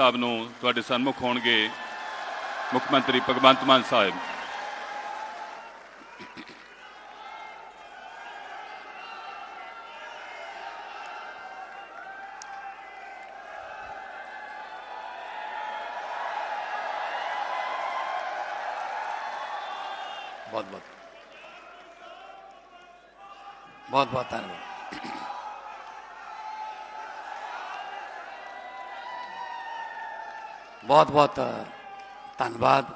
ਸਾਹਿਬ ਨੂੰ ਤੁਹਾਡੇ ਸਨਮੁਖ ਹੋਣਗੇ ਮੁੱਖ ਮੰਤਰੀ ਭਗਵੰਤ ਮਾਨ ਸਾਹਿਬ। ਬਹੁਤ ਬਹੁਤ। ਬਹੁਤ ਬਹੁਤ ਧੰਨਵਾਦ। ਬਹੁਤ ਬਹੁਤ ਧੰਨਵਾਦ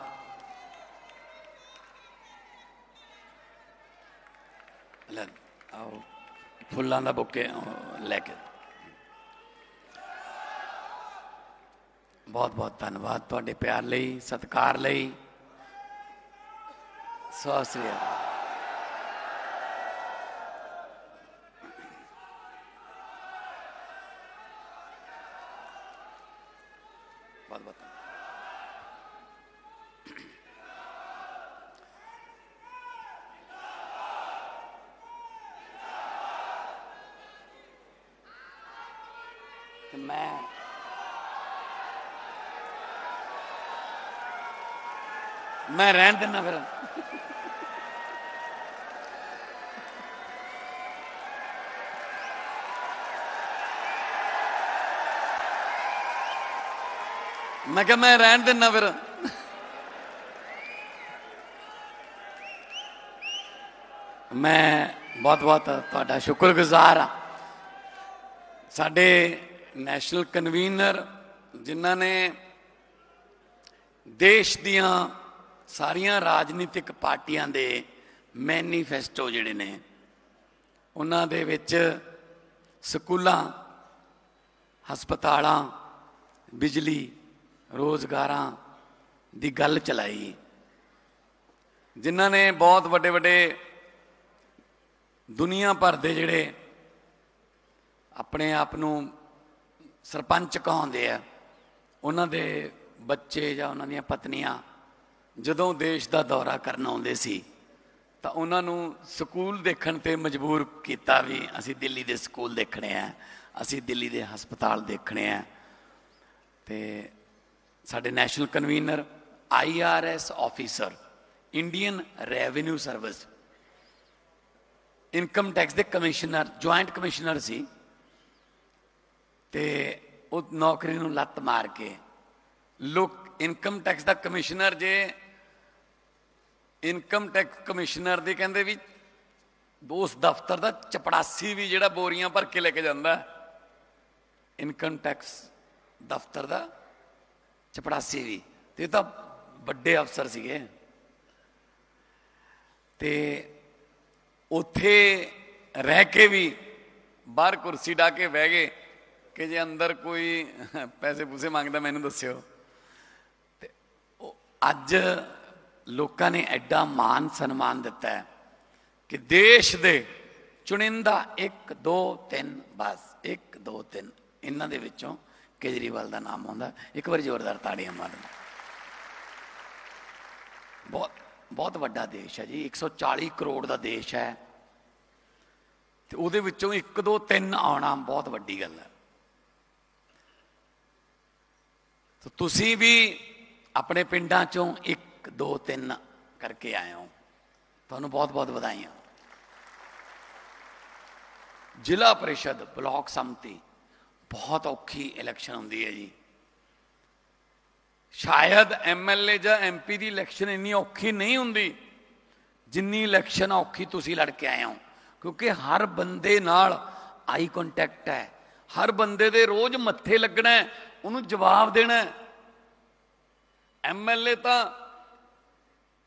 ਲੈ ਆਓ ਫੁੱਲਾਂ ਦਾ ਬੁੱਕੇ ਅਹ, ਲੈ ਕੇ ਬਹੁਤ ਬਹੁਤ ਧੰਨਵਾਦ ਤੁਹਾਡੇ ਪਿਆਰ ਲਈ ਸਤਿਕਾਰ ਲਈ ਸਤਿ ਸ੍ਰੀ ਅਕਾਲ ਬਹੁਤ ਬਹੁਤ ਧੰਨਵਾਦ। ਤੇ ਮੈਂ ਮੈਂ ਰਹਿਣ ਦਿੰਦਾ ਫਿਰ ਮੈਂ ਕਿਹਾ ਮੈਂ ਰਹਿਣ ਦਿੰਦਾ ਮੈਂ ਬਹੁਤ ਬਹੁਤ ਤੁਹਾਡਾ ਸ਼ੁਕਰਗੁਜ਼ਾਰ ਹਾਂ। ਸਾਡੇ ਨੈਸ਼ਨਲ ਕਨਵੀਨਰ ਜਿਨ੍ਹਾਂ ਨੇ ਦੇਸ਼ ਦੀਆਂ ਸਾਰੀਆਂ ਰਾਜਨੀਤਿਕ ਪਾਰਟੀਆਂ ਦੇ ਮੈਨੀਫੈਸਟੋ ਜਿਹੜੇ ਨੇ, ਉਹਨਾਂ ਦੇ ਵਿੱਚ ਸਕੂਲਾਂ, ਹਸਪਤਾਲਾਂ, ਬਿਜਲੀ, ਰੋਜ਼ਗਾਰਾਂ ਦੀ ਗੱਲ ਚਲਾਈ। ਜਿਨ੍ਹਾਂ ਨੇ ਬਹੁਤ ਵੱਡੇ ਵੱਡੇ ਦੁਨੀਆ ਭਰ ਦੇ ਜਿਹੜੇ ਆਪਣੇ ਆਪ ਨੂੰ ਸਰਪੰਚ ਕਹਾਉਂਦੇ ਆ, ਉਹਨਾਂ ਦੇ ਬੱਚੇ ਜਾਂ ਉਹਨਾਂ ਦੀਆਂ ਪਤਨੀਆਂ ਜਦੋਂ ਦੇਸ਼ ਦਾ ਦੌਰਾ ਕਰਨ ਆਉਂਦੇ ਸੀ, ਤਾਂ ਉਹਨਾਂ ਨੂੰ ਸਕੂਲ ਦੇਖਣ ਤੇ ਮਜਬੂਰ ਕੀਤਾ ਵੀ ਅਸੀਂ ਦਿੱਲੀ ਦੇ ਸਕੂਲ ਦੇਖਣੇ ਆ, ਅਸੀਂ ਦਿੱਲੀ ਦੇ ਹਸਪਤਾਲ ਦੇਖਣੇ ਆ। ਤੇ ਸਾਡੇ national convener IRS officer, Indian revenue service income tax ਦੇ ਕਮਿਸ਼ਨਰ, ਜੁਆਇੰਟ ਕਮਿਸ਼ਨਰ ਸੀ ਤੇ ਉਹ ਨੌਕਰੀ ਨੂੰ ਲੱਤ ਮਾਰ ਕੇ ਲੋਕ ਇਨਕਮ ਟੈਕਸ ਦਾ ਕਮਿਸ਼ਨਰ ਜੇ, ਇਨਕਮ ਟੈਕਸ ਕਮਿਸ਼ਨਰ ਦੀ ਕਹਿੰਦੇ ਵੀ ਉਸ ਦਫ਼ਤਰ ਦਾ ਚਪੜਾਸੀ ਵੀ ਜਿਹੜਾ ਬੋਰੀਆਂ ਭਰ ਕੇ ਲੈ ਕੇ ਜਾਂਦਾ, ਇਨਕਮ ਟੈਕਸ ਦਫ਼ਤਰ ਦਾ ਚਪੜਾਸੀ ਵੀ, ਤੇ ਇਹ ਤਾਂ ਵੱਡੇ ਅਫਸਰ ਸੀਗੇ। ਤੇ ਉੱਥੇ ਰਹਿ ਕੇ ਵੀ ਬਾਹਰ ਕੁਰਸੀ ਢਾ ਕੇ ਬਹਿ ਗਏ ਕਿ ਜੇ ਅੰਦਰ ਕੋਈ ਪੈਸੇ ਪੂਸੇ ਮੰਗਦਾ ਮੈਨੂੰ ਦੱਸਿਓ। ਤੇ ਅੱਜ ਲੋਕਾਂ ਨੇ ਐਡਾ ਮਾਨ ਸਨਮਾਨ ਦਿੱਤਾ ਹੈ ਕਿ ਦੇਸ਼ ਦੇ ਚੁਣਿੰਦਾ 1 2 3 ਬਸ 1 2 3 ਇਹਨਾਂ ਦੇ ਵਿੱਚੋਂ ਕੇਜਰੀਵਾਲ ਦਾ ਨਾਮ ਆਉਂਦਾ। ਇੱਕ ਵਾਰੀ ਜ਼ੋਰਦਾਰ ਤਾੜੀਆਂ ਮਾਰੋ ਬਹੁਤ ਬਹੁਤ ਵੱਡਾ ਦੇਸ਼ ਹੈ ਜੀ 140 ਕਰੋੜ ਦਾ ਦੇਸ਼ ਹੈ। ਤੇ ਉਹਦੇ ਵਿੱਚੋਂ 1 2 3 ਆਉਣਾ ਬਹੁਤ ਵੱਡੀ ਗੱਲ ਹੈ। ਤਾਂ ਤੁਸੀਂ ਵੀ ਆਪਣੇ ਪਿੰਡਾਂ ਚੋਂ 1 2 3 ਕਰਕੇ ਆਏ ਹੋ। ਤੁਹਾਨੂੰ ਬਹੁਤ ਬਹੁਤ ਵਧਾਈਆਂ। ਜ਼ਿਲ੍ਹਾ ਪਰਿਸ਼ਦ ਬਲਾਕ ਸੰਮਤੀ, ਬਹੁਤ ਔਖੀ ਇਲੈਕਸ਼ਨ ਹੁੰਦੀ ਹੈ ਜੀ। ਸ਼ਾਇਦ ਐਮਐਲਏ ਜਾਂ ਐਮਪੀ ਦੀ ਇਲੈਕਸ਼ਨ ਇੰਨੀ ਔਖੀ ਨਹੀਂ ਹੁੰਦੀ, ਜਿੰਨੀ ਇਲੈਕਸ਼ਨ ਔਖੀ ਤੁਸੀਂ ਲੜ ਕੇ ਆਏ ਹੋ। ਕਿਉਂਕਿ ਹਰ ਬੰਦੇ ਨਾਲ ਆਈ ਕੰਟੈਕਟ ਹੈ। ਹਰ ਬੰਦੇ ਦੇ ਰੋਜ਼ ਮੱਥੇ ਲੱਗਣਾ ਹੈ, ਉਹਨੂੰ ਜਵਾਬ ਦੇਣਾ ਹੈ। ਐਮਐਲਏ ਤਾਂ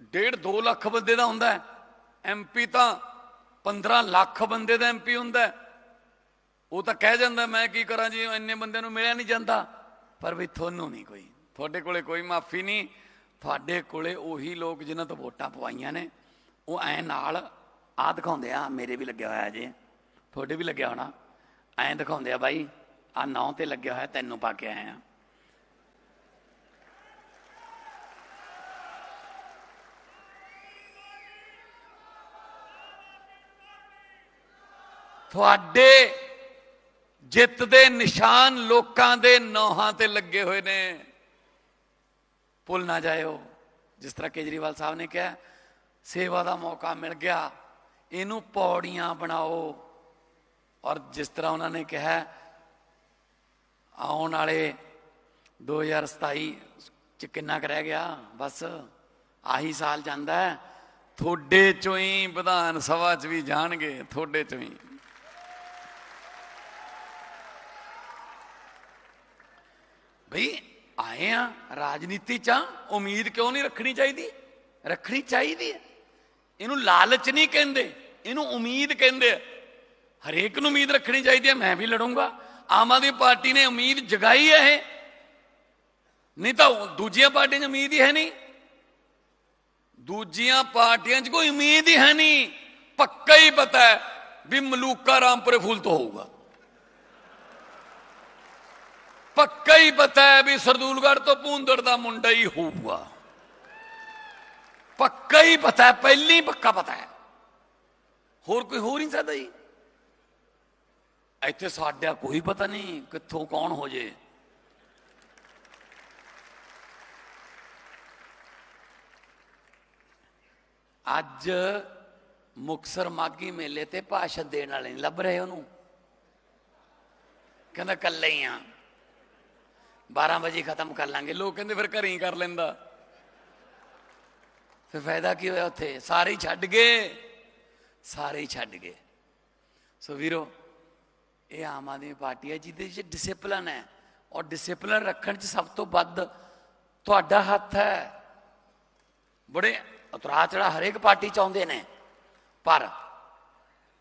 ਡੇਢ 2 ਲੱਖ ਬੰਦੇ ਦਾ ਹੁੰਦਾ ਹੈ। ਐਮਪੀ ਤਾਂ 15 ਲੱਖ ਬੰਦੇ ਦਾ ਐਮਪੀ ਹੁੰਦਾ ਉਹ ਤਾਂ ਕਹਿ ਜਾਂਦਾ, ਮੈਂ ਕੀ ਕਰਾਂ ਜੀ? ਇੰਨੇ ਬੰਦਿਆਂ ਨੂੰ ਮਿਲਿਆ ਨਹੀਂ ਜਾਂਦਾ। ਪਰ ਵੀ ਤੁਹਾਨੂੰ ਨਹੀਂ ਕੋਈ। ਤੁਹਾਡੇ ਕੋਲੇ ਕੋਈ ਮਾਫੀ ਨਹੀਂ। ਤੁਹਾਡੇ ਕੋਲੇ ਉਹੀ ਲੋਕ ਜਿਨ੍ਹਾਂ ਤੋਂ ਵੋਟਾਂ ਪਵਾਈਆਂ ਨੇ। ਉਹ ਐ ਨਾਲ ਆ ਦਿਖਾਉਂਦੇ ਆ, ਮੇਰੇ ਵੀ ਲੱਗਿਆ ਹੋਇਆ ਜੇ। ਤੁਹਾਡੇ ਵੀ ਲੱਗਿਆ ਹੋਣਾ। ਐਂ ਦਿਖਾਉਂਦੇ ਆ ਬਾਈ ਆ ਨੌ ਤੇ ਲੱਗਿਆ ਹੋਇਆ, ਤੈਨੂੰ ਪਾ ਕੇ ਆਏ ਆ। ਤੁਹਾਡੇ ਜਿੱਤ ਦੇ ਨਿਸ਼ਾਨ ਲੋਕਾਂ ਦੇ ਨੌਹਾਂ ਤੇ ਲੱਗੇ ਹੋਏ ਨੇ। ਭੁੱਲ ਨਾ ਜਾਇਓ। ਜਿਸ ਤਰ੍ਹਾਂ ਕੇਜਰੀਵਾਲ ਸਾਹਿਬ ਨੇ ਕਿਹਾ, ਸੇਵਾ ਦਾ ਮੌਕਾ ਮਿਲ ਗਿਆ, ਇਹਨੂੰ ਪੌੜੀਆਂ ਬਣਾਓ। ਔਰ ਜਿਸ ਤਰ੍ਹਾਂ ਉਹਨਾਂ ਨੇ ਕਿਹਾ, ਆਉਣ ਵਾਲੇ 2027 ਚ ਕਿੰਨਾ ਕੁ ਰਹਿ ਗਿਆ? ਬਸ ਆਹੀ ਸਾਲ ਜਾਂਦਾ ਹੈ। ਤੁਹਾਡੇ ਚੋਂ ਹੀ ਵਿਧਾਨ ਸਭਾ ਚ ਵੀ ਜਾਣਗੇ, ਤੁਹਾਡੇ ਚੋਂ ਹੀ। ਭਈ ਆਏ ਆ ਰਾਜਨੀਤੀ ਚ ਆ, ਉਮੀਦ ਕਿਉਂ ਨਹੀਂ ਰੱਖਣੀ ਚਾਹੀਦੀ? ਰੱਖਣੀ ਚਾਹੀਦੀ ਹੈ। ਇਹਨੂੰ ਲਾਲਚ ਨਹੀਂ ਕਹਿੰਦੇ ਇਹਨੂੰ ਉਮੀਦ ਕਹਿੰਦੇ ਹਰੇਕ ਨੂੰ ਉਮੀਦ ਰੱਖਣੀ ਚਾਹੀਦੀ ਹੈ ਮੈਂ ਵੀ ਲੜੂੰਗਾ। ਆਮ ਆਦਮੀ ਪਾਰਟੀ ਨੇ ਉਮੀਦ ਜਗਾਈ ਹੈ ਇਹ। ਨਹੀਂ ਤਾਂ ਦੂਜੀਆਂ ਪਾਰਟੀਆਂ 'ਚ ਉਮੀਦ ਹੀ ਹੈ ਨਹੀਂ। ਦੂਜੀਆਂ ਪਾਰਟੀਆਂ 'ਚ ਕੋਈ ਉਮੀਦ ਹੀ ਹੈ ਨਹੀਂ। ਪੱਕਾ ਹੀ ਪਤਾ ਹੈ ਵੀ ਮਲੂਕਾ ਰਾਮਪੁਰੇ ਫੂਲ ਤੋਂ ਹੋਊਗਾ। ਪੱਕਾ ਹੀ ਪਤਾ ਹੈ ਵੀ ਸਰਦੂਲਗੜ੍ਹ ਤੋਂ ਪੂੰਦੜ ਦਾ ਮੁੰਡਾ ਹੀ ਹੋਊਗਾ। ਪੱਕਾ ਹੀ ਪਤਾ ਹੈ, ਪਹਿਲੀ ਪੱਕਾ ਪਤਾ ਹੈ। ਹੋਰ ਕੋਈ ਹੋ ਨਹੀਂ ਸਕਦਾ ਜੀ। ਇੱਥੇ ਸਾਡਾ ਕੋਈ ਪਤਾ ਨਹੀਂ ਕਿੱਥੋਂ ਕੌਣ ਹੋ ਜੇ। ਅੱਜ ਮੁਕਸਰ ਮਾਗੀ ਮੇਲੇ ਤੇ ਭਾਸ਼ਣ ਦੇਣ ਵਾਲੇ ਨਹੀਂ ਲੱਭ ਰਹੇ ਉਹਨੂੰ। ਕਹਿੰਦਾ ਕੱਲੇ ਹੀ ਆ। 12 ਵਜੇ ਖਤਮ ਕਰ ਲਾਂਗੇ। ਲੋਕ ਕਹਿੰਦੇ ਫਿਰ ਘਰੇ ਹੀ ਕਰ ਲੈਂਦਾ। ਫਿਰ ਫਾਇਦਾ ਕੀ ਹੋਇਆ ਉੱਥੇ? ਸਾਰੇ ਹੀ ਛੱਡ ਗਏ। ਸਾਰੇ ਹੀ ਛੱਡ ਗਏ। ਸੋ ਵੀਰੋ, ਇਹ ਆਮ ਆਦਮੀ ਪਾਰਟੀ ਹੈ ਜਿਹਦੇ ਵਿੱਚ ਡਿਸਪਲਿਨ ਹੈ। ਔਰ ਡਿਸਪਲਨ ਰੱਖਣ 'ਚ ਸਭ ਤੋਂ ਵੱਧ ਤੁਹਾਡਾ ਹੱਥ ਹੈ। ਬੜੇ ਉਤਰਾ ਚੜਾ ਹਰੇਕ ਪਾਰਟੀ ਚਾਹੁੰਦੇ ਨੇ। ਪਰ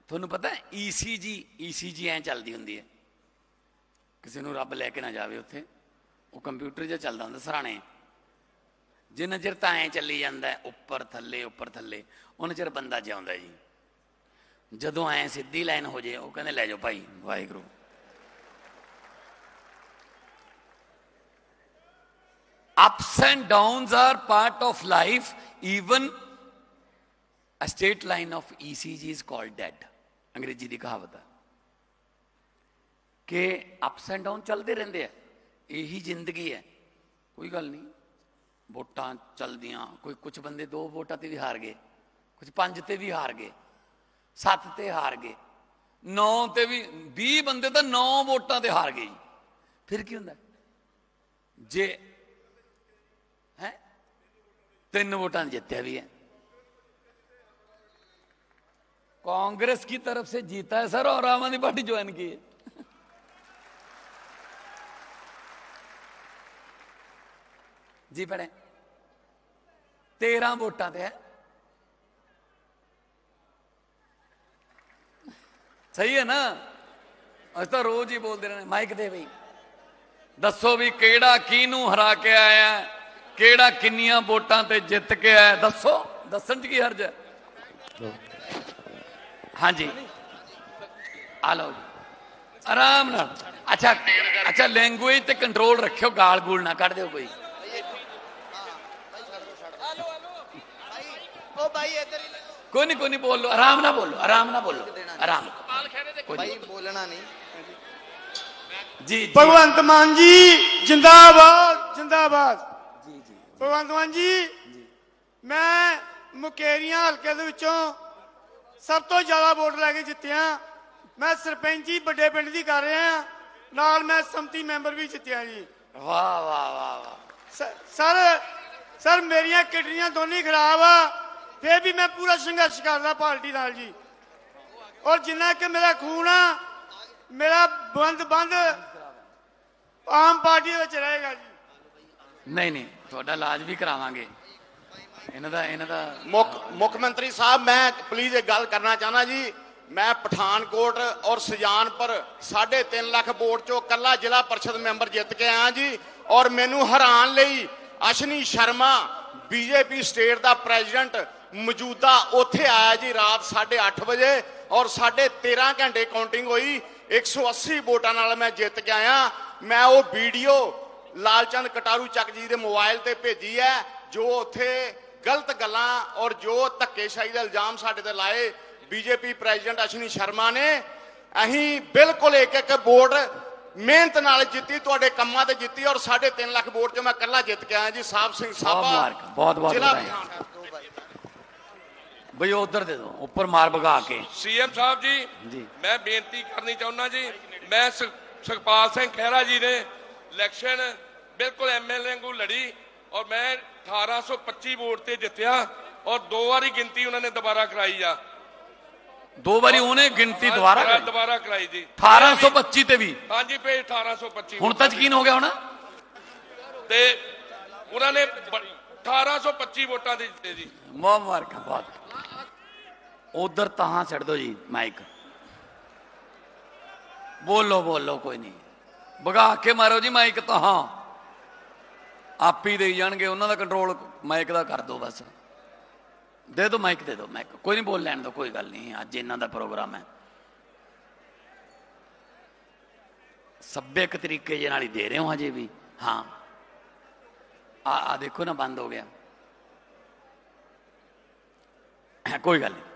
ਤੁਹਾਨੂੰ ਪਤਾ ਈਸੀਜੀ ਈਸੀਜੀ ਐ ਚੱਲਦੀ ਹੁੰਦੀ ਹੈ। ਕਿਸੇ ਨੂੰ ਰੱਬ ਲੈ ਕੇ ਨਾ ਜਾਵੇ ਉੱਥੇ। ਉਹ ਕੰਪਿਊਟਰ ਜਿਹਾ ਚੱਲਦਾ ਹੁੰਦਾ ਸਰਾਣੇ। ਜਿੰਨਾ ਚਿਰ ਤਾਂ ਐ ਚੱਲੀ ਜਾਂਦਾ, ਉੱਪਰ ਥੱਲੇ ਉੱਪਰ ਥੱਲੇ, ਉਹਨਾਂ ਚਿਰ ਬੰਦਾ ਜਿਉਂਦਾ ਜੀ। ਜਦੋਂ ਐ ਸਿੱਧੀ ਲਾਈਨ ਹੋ ਜੇ, ਉਹ ਕਹਿੰਦੇ, ਲੈ ਜਾਓ ਭਾਈ, Waheguru. Ups and downs are part of life, even a straight line of ecg is called dead. ਅੰਗਰੇਜ਼ੀ ਦੀ ਕਹਾਵਤ ਹੈ ਕਿ ਅਪਸ ਐਂਡ ਡਾਊਨ ਚੱਲਦੇ ਰਹਿੰਦੇ ਆ। ਇਹੀ ਜ਼ਿੰਦਗੀ ਹੈ ਕੋਈ ਗੱਲ ਨਹੀਂ ਵੋਟਾਂ ਚੱਲਦੀਆਂ ਕੋਈ ਕੁਝ ਬੰਦੇ ਦੋ ਵੋਟਾਂ ਤੇ ਵੀ ਹਾਰ ਗਏ ਕੁਝ ਪੰਜ ਤੇ ਵੀ ਹਾਰ ਗਏ ਸੱਤ ਤੇ ਹਾਰ ਗਏ ਨੌ ਤੇ ਵੀ 20 ਬੰਦੇ ਤਾਂ ਨੌ ਵੋਟਾਂ ਤੇ ਹਾਰ ਗਏ ਜੀ ਫਿਰ ਕੀ ਹੁੰਦਾ ਜੇ ਹੈ ਤਿੰਨ ਵੋਟਾਂ ਜਿੱਤਿਆ भी है कांग्रेस की तरफ से जीता है सर और आम आदमी पार्टी ज्वाइन की है ਜੀ ਭੈਣੇ 13 ਵੋਟਾਂ ਤੇ ਹੈ। ਸਹੀ ਹੈ ਨਾ? ਅਸੀਂ ਤਾਂ ਰੋਜ਼ ਹੀ ਬੋਲਦੇ ਰਹਿੰਦੇ, ਮਾਈਕ ਦੇ ਵੀ ਦੱਸੋ ਵੀ ਕਿਹੜਾ ਕਿਹਨੂੰ ਹਰਾ ਕੇ ਆਇਆ ਕਿਹੜਾ ਕਿੰਨੀਆਂ ਵੋਟਾਂ ਤੇ ਜਿੱਤ ਕੇ ਆਇਆ ਦੱਸੋ, ਦੱਸਣ ਚ ਕੀ ਹਰਜ ਹੈ? ਹਾਂਜੀ। ਆ ਲਓ ਜੀ। ਆਰਾਮ ਨਾਲ। ਅੱਛਾ ਅੱਛਾ ਲੈਂਗੁਏਜ ਤੇ ਕੰਟਰੋਲ ਰੱਖਿਓ, ਗਾਲ ਗੂਲ ਨਾ ਕੱਢ ਦਿਓ ਕੋਈ। ਇੱਧਰ ਹੀ ਲੈ ਲਓ। ਕੋਈ ਨਹੀਂ ਕੋਈ ਨਹੀਂ ਬੋਲੋ ਆਰਾਮ ਨਾਲ ਬੋਲੋ ਆਰਾਮ ਨਾਲ ਬੋਲੋ ਆਰਾਮ ਕੋਈ ਭਾਈ ਨਹੀਂ। ਬੋਲਣਾ ਨਹੀਂ ਜੀ ਜੀ। ਭਗਵੰਤ ਮਾਨ ਜੀ ਜਿੰਦਾਬਾਦ ਜਿੰਦਾਬਾਦ। ਭਗਵੰਤ ਮਾਨ ਜੀ ਮੈਂ ਮੁਕੇਰੀਆਂ ਹਲਕੇ ਦੇ ਵਿੱਚੋਂ ਸਭ ਤੋਂ ਜ਼ਿਆਦਾ ਵੋਟ ਲੈ ਕੇ ਜਿੱਤਿਆ। ਮੈਂ ਸਰਪੰਚੀ ਵੱਡੇ ਪਿੰਡ ਦੀ ਕਰ ਰਿਹਾ ਨਾਲ ਮੈਂ ਸੰਮਤੀ ਮੈਂਬਰ ਵੀ ਜਿੱਤਿਆ ਜੀ। ਵਾਹ ਵਾਹ ਵਾਹ ਸਰ ਸਰ ਮੇਰੀਆਂ ਕਿਡਨੀਆਂ ਦੋਨੇ ਖਰਾਬ ਆ। ਫਿਰ ਵੀ ਮੈਂ ਪੂਰਾ ਸੰਘਰਸ਼ ਕਰਦਾ ਪਾਰਟੀ ਨਾਲ ਜੀ। ਔਰ ਜਿੰਨਾ ਕਿ ਮੇਰਾ ਖੂਨ ਆ ਮੇਰਾ ਬੰਦ ਬੰਦ ਆਮ ਪਾਰਟੀ ਵਿੱਚ ਰਹੇਗਾ ਜੀ। ਨਹੀਂ ਨਹੀਂ ਤੁਹਾਡਾ ਇਲਾਜ ਵੀ ਕਰਾਵਾਂਗੇ। ਇਹਨਾਂ ਦਾ ਇਹਨਾਂ ਦਾ ਮੁੱਖ ਮੁੱਖ ਮੰਤਰੀ ਸਾਹਿਬ ਮੈਂ ਪਲੀਜ਼ ਇੱਕ ਗੱਲ ਕਰਨਾ ਚਾਹਨਾ ਜੀ। ਮੈਂ ਪਠਾਨਕੋਟ ਔਰ ਸੁਜਾਨਪੁਰ 3.5 ਲੱਖ ਵੋਟ ਚੋਂ ਕੱਲਾ ਜ਼ਿਲ੍ਹਾ ਪਰਿਸ਼ਦ ਮੈਂਬਰ ਜਿੱਤ ਕੇ ਆਇਆ ਜੀ। ਔਰ ਮੈਨੂੰ ਹੈਰਾਨ ਲਈ ਅਸ਼ਨੀ ਸ਼ਰਮਾ ਬੀਜੇਪੀ ਸਟੇਟ ਦਾ ਪ੍ਰੈਜ਼ੀਡੈਂਟ ਮੌਜੂਦਾ ਉੱਥੇ ਆਇਆ ਜੀ ਰਾਤ 8:30 ਵਜੇ ਔਰ 13.5 ਘੰਟੇ ਕਾਊਂਟਿੰਗ ਹੋਈ। 180 ਵੋਟਾਂ ਨਾਲ ਮੈਂ ਜਿੱਤ ਕੇ ਆਇਆ। ਮੈਂ ਉਹ ਵੀਡੀਓ ਲਾਲਚੰਦ ਕਟਾਰੂ ਚੱਕ ਜੀ ਦੇ ਮੋਬਾਈਲ ਤੇ ਭੇਜੀ ਹੈ ਜੋ ਉੱਥੇ ਗਲਤ ਗੱਲਾਂ ਔਰ ਜੋ ਧੱਕੇਸ਼ਾਹੀ ਦਾ ਇਲਜ਼ਾਮ ਸਾਡੇ ਤੇ ਲਾਏ ਬੀਜੇਪੀ ਪ੍ਰੈਜ਼ੀਡੈਂਟ ਅਸ਼ਨੀ ਸ਼ਰਮਾ ਨੇ। ਅਸੀਂ ਬਿਲਕੁਲ ਇੱਕ ਇੱਕ ਵੋਟ ਮਿਹਨਤ ਨਾਲ ਜਿੱਤੀ ਤੁਹਾਡੇ ਕੰਮਾਂ ਤੇ ਜਿੱਤੀ ਔਰ 3.5 ਲੱਖ ਵੋਟ 'ਚ ਮੈਂ ਇਕੱਲਾ ਜਿੱਤ ਕੇ ਆਇਆ ਜੀ। ਸਾਹਿਬ ਸਿੰਘ ਮੁਬਾਰਕ, ਬਹੁਤ ਬਹੁਤ ਜ਼ਿਲ੍ਹਾ ਬਈ ਉਧਰ ਦੇ ਦਿਓ ਉੱਪਰ ਮਾਰ ਭਗਾ ਕੇ। ਸੀਐਮ ਸਾਹਿਬ ਜੀ ਜੀ। ਮੈਂ ਬੇਨਤੀ ਕਰਨੀ ਚਾਹੁੰਦਾ ਜੀ ਮੈਂ ਸੁਖਪਾਲ ਸਿੰਘ ਖਹਿਰਾ ਜੀ ਨੇ ਇਲੈਕਸ਼ਨ ਬਿਲਕੁਲ ਐਮਐਲਏ ਨੂੰ ਲੜੀ ਔਰ ਮੈਂ 1825 ਵੋਟ ਤੇ ਜਿੱਤਿਆ ਔਰ ਦੋ ਵਾਰੀ ਗਿਣਤੀ ਉਹਨਾਂ ਨੇ ਦੁਬਾਰਾ ਕਰਾਈ ਆ। ਦੋ ਵਾਰੀ ਉਹਨੇ ਗਿਣਤੀ ਦੁਬਾਰਾ। ਦੁਬਾਰਾ ਕਰਾਈ ਜੀ। 1825 ਤੇ ਵੀ। ਹਾਂਜੀ ਪੇ 1825 ਹੁਣ ਤਾਂ ਯਕੀਨ ਹੋ ਗਿਆ ਹੋਣਾ? ਤੇ ਉਹਨਾਂ ਨੇ ਬ- 1825 ਵੋਟਾਂ ਦੇ ਜਿੱਤੇ ਜੀ। ਮੁਬਾਰਕਾਂ ਬਹੁਤ। ਉਧਰ ਤਾਂ ਛੱਡ ਦਿਓ ਜੀ ਮਾਈਕ ਬੋਲੋ ਬੋਲੋ, ਕੋਈ ਨਹੀਂ। ਭਗਾ ਕੇ ਮਾਰੋ ਜੀ ਮਾਈਕ ਤਾਂ ਆਪ ਹੀ ਦੇਈ ਜਾਣਗੇ, ਉਹਨਾਂ ਦਾ ਕੰਟਰੋਲ ਮਾਈਕ ਦਾ ਕਰ ਦਿਓ ਬਸ। ਦੇ ਦਿਓ ਮਾਈਕ ਦੇ ਦਿਓ ਮਾਈਕ ਕੋਈ ਨਹੀਂ, ਬੋਲ ਲੈਣ ਦਿਓ, ਕੋਈ ਗੱਲ ਨਹੀਂ। ਅੱਜ ਇਹਨਾਂ ਦਾ ਪ੍ਰੋਗਰਾਮ ਹੈ। ਸੱਭਿਅਕ ਤਰੀਕੇ ਜੇ ਨਾਲ ਹੀ ਦੇ ਰਹੇ ਹੋ ਹਜੇ ਵੀ। ਹਾਂ। ਆ ਆ ਦੇਖੋ ਨਾ, ਬੰਦ ਹੋ ਗਿਆ। ਕੋਈ ਗੱਲ ਨਹੀਂ।